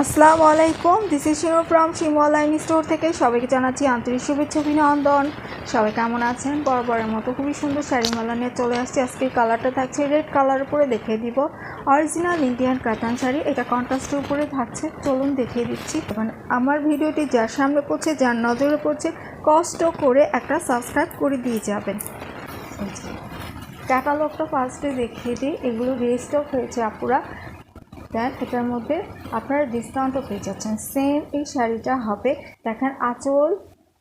আসসালামু আলাইকুম this is Shimu from Shimu online store থেকে সবাইকে জানাচ্ছি আন্তরিক শুভেচ্ছা, অভিনন্দন। সবাই কেমন আছেন? বরাবরের মতো খুবই সুন্দর শাড়িমালা নিয়ে চলে আসছি। আজকে কালারটা থাকছে রেড কালার উপরে দেখিয়ে দিব। অরিজিনাল ইন্ডিয়ান কাতান শাড়ি, এটা কন্ট্রাস্টের উপরে থাকছে। চলুন দেখিয়ে দিচ্ছি। এবং আমার ভিডিওটি যার সামনে পড়ছে, যার নজরে পড়ছে, কষ্ট করে একটা সাবস্ক্রাইব করে দিয়ে যাবেন। ক্যাটালগটা ফার্স্টে দেখিয়ে দিই। এগুলো রেস্টক হয়েছে আপুরা। দেন, এটার মধ্যে আপনারা ডিসকাউন্টও পেয়ে যাচ্ছেন। সেম এই শাড়িটা হবে। দেখেন, আঁচল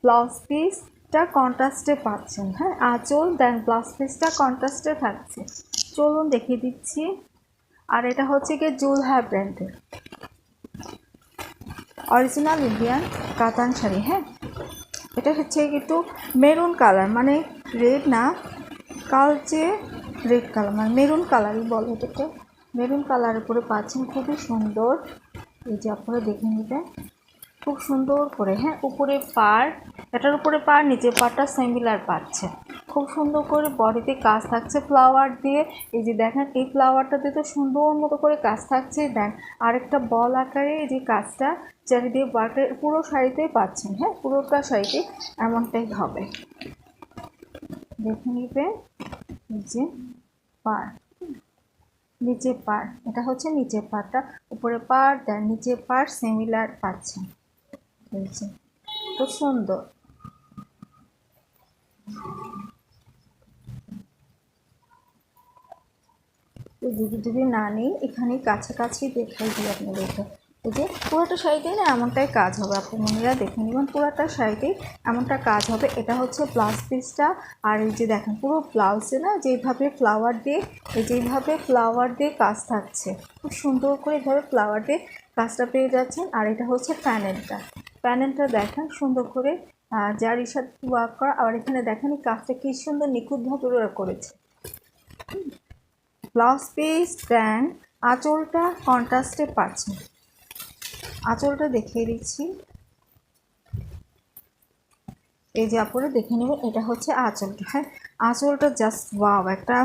ব্লাউজ পিসটা কন্ট্রাস্টে পাচ্ছেন। হ্যাঁ আঁচল দেন ব্লাউজ পিসটা কন্ট্রাস্টে থাকছে। চলুন দেখিয়ে দিচ্ছি। আর এটা হচ্ছে গিয়ে জুলহা ব্র্যান্ডের অরিজিনাল ইন্ডিয়ান কাতান শাড়ি হ্যাঁ? এটা হচ্ছে কিন্তু মেরুন কালার মানে রেড না, কালচে রেড কালার মানে মেরুন কালারই বলে এটাকে। মেরুন কালার উপরে পাচ্ছেন, খুবই সুন্দর। এই যে আপনারা দেখে নেবেন খুব সুন্দর করে হ্যাঁ উপরে পার এটার উপরে পার নিচে পারটা সিমিলার পাচ্ছে। খুব সুন্দর করে বডিতে কাজ থাকছে ফ্লাওয়ার দিয়ে। এই যে দেখেন, এই ফ্লাওয়ারটাতে তো সুন্দর মতো করে কাজ থাকছে। দেন আরেকটা বল আকারে এই যে কাজটা চারিদিকে বাটের পুরো শাড়িতেই পাচ্ছেন হ্যাঁ পুরোটা শাড়িতে এমনটাই হবে। দেখে নিবেন এই যে পার নিচে পার এটা হচ্ছে নিচে পারটা উপরে পার দেন নিচে পার সিমিলার পাচ্ছেন খুব সুন্দর। যদি যদি না নেই এখানে কাছাকাছি দেখাই দিই আপনাদেরকে। এই যে পুরোটা শাড়িতেই না এমনটাই কাজ হবে। আপনি মহিলা দেখে নেবেন পুরোটা শাড়িতেই এমনটা কাজ হবে। এটা হচ্ছে ব্লাউজ পিসটা। আর এই যে দেখেন, পুরো ব্লাউজে না যেভাবে ফ্লাওয়ার দিয়ে এই যেভাবে ফ্লাওয়ার দিয়ে কাজ থাকছে। খুব সুন্দর করে এভাবে ফ্লাওয়ার দিয়ে কাজটা পেয়ে যাচ্ছেন। আর এটা হচ্ছে প্যানেলটা। প্যানেলটা দেখেন সুন্দর করে যার ইসাদ ওয়ার্ক করা। আর এখানে দেখেন এই কাজটা কি সুন্দর নিখুঁতভাবে ওরা করেছে। ব্লাউজ পিস দেন আঁচলটা কন্ট্রাস্টে পাচ্ছেন। আঁচলটা দেখিয়ে দিচ্ছি। এই যে আপনারা দেখে নেবেন, এটা হচ্ছে আঁচলটা হ্যাঁ আঁচলটা জাস্ট ওয়াও একটা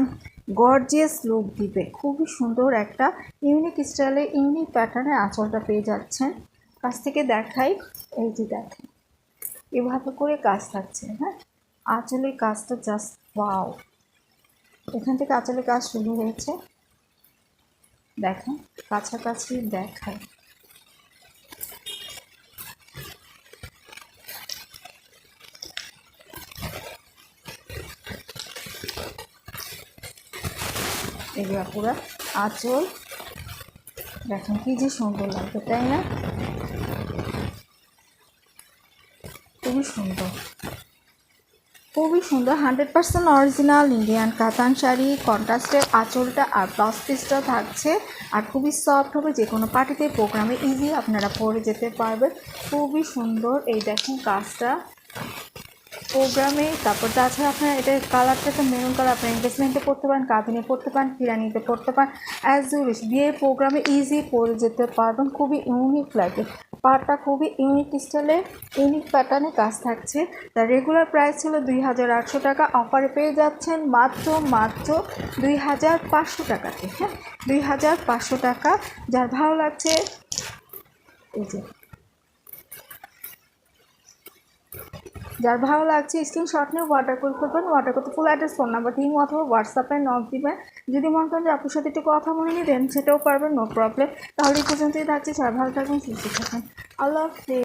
গর্জিয়াস লুক দিবে। খুবই সুন্দর একটা ইউনিক স্টাইলে ইউনিক প্যাটার্নে আঁচলটা পেয়ে যাচ্ছেন। কাছ থেকে দেখাই, এই যে দেখেন, এভাবে করে কাজ থাকছে হ্যাঁ? আঁচলের কাজটা জাস্ট ওয়াও এখান থেকে আঁচলের কাজ শুরু হয়েছে। দেখেন, কাছাকাছি দেখায় যে পুরো আঁচল। দেখেন কি যে সুন্দর লাগবে তাই না? খুবই সুন্দর। খুবই সুন্দর, হান্ড্রেড পার্সেন্ট অরিজিনাল ইন্ডিয়ান কাতান শাড়ি, কন্ট্রাস্টের আঁচলটা আর ব্লাউজ পিসটা থাকছে। আর খুবই সফট হবে, যে কোনো পার্টিতে প্রোগ্রামে ইজি আপনারা পরে যেতে পারবেন। খুবই সুন্দর, এই দেখুন কাজটা। প্রোগ্রামে, তারপর তাছাড়া আপনার এটা কালারটা তো মেরুন কালার আপনার এনগেজমেন্টে পড়তে পারেন কাবিনে পড়তে পারেন কিরানিতে পড়তে পারেন অ্যাজ ইউরিশ বিয়ের প্রোগ্রামে ইজি পরে যেতে পারবেন, খুবই ইউনিক লাগে। পাটটা খুবই ইউনিক স্টাইলে ইউনিক প্যাটার্নে কাজ থাকছে। তার রেগুলার প্রাইস ছিল দুই হাজার আটশো টাকা অফারে পেয়ে যাচ্ছেন মাত্র মাত্র দুই হাজার পাঁচশো টাকাতে হ্যাঁ? দুই হাজার পাঁচশো টাকা। যার ভালো লাগছে, এই যে। যার ভালো লাগছে স্ক্রিনশট নিয়ে ওয়াটার কল করবেন ওয়াটার করতে ফুল অ্যাড্রেস ফোন নাম্বার দিন অথবা হোয়াটসঅ্যাপে নক দিবেন। যদি মনে করেন যে আপনার সাথে একটু কথা বলে নিই দেন সেটাও পারবেন নো প্রবলেম তাহলে এই পর্যন্তই থাকছে, সবাই ভালো থাকবেন, সুস্থ থাকবেন। আল্লাহ হাফিজ।